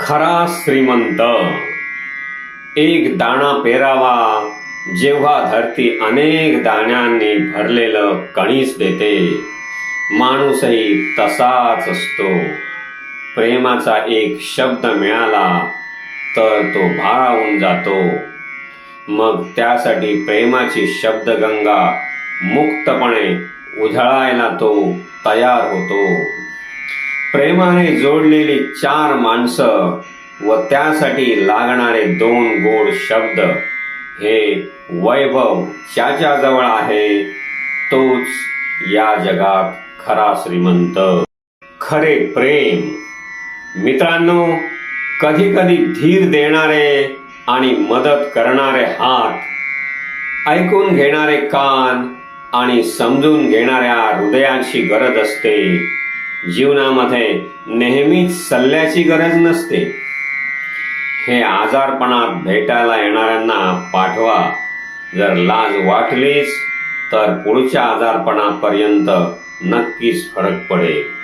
खरा श्रीमंत. एक दाणा पेरावा जेव्हा धरती अनेक दाण्यांनी भरलेलं कणीस देते. माणूसही तसाच असतो. प्रेमाचा एक शब्द मिळाला तर तो भारावून जातो. मग त्यासाठी प्रेमाची शब्दगंगा मुक्तपणे उधळायला तो तयार होतो. प्रेमाने जोडलेली चार माणसं व त्यासाठी लागणारे दोन गोड शब्द. हे वैभव ज्याच्या जवळ आहे तोच या जगात खरा श्रीमंत. खरे प्रेम. मित्रांनो कधी कधी धीर देणारे आणि मदत करणारे हात ऐकून घेणारे कान आणि समजून घेणाऱ्या हृदयांची गरज असते. जीवनामध्ये नेहमीच सल्ल्याची गरज नसते. हे आजारपणात भेटायला येणाऱ्यांना पाठवा. जर लाज वाटलीच तर पुढच्या आजारपणापर्यंत नक्कीच फरक पडेल.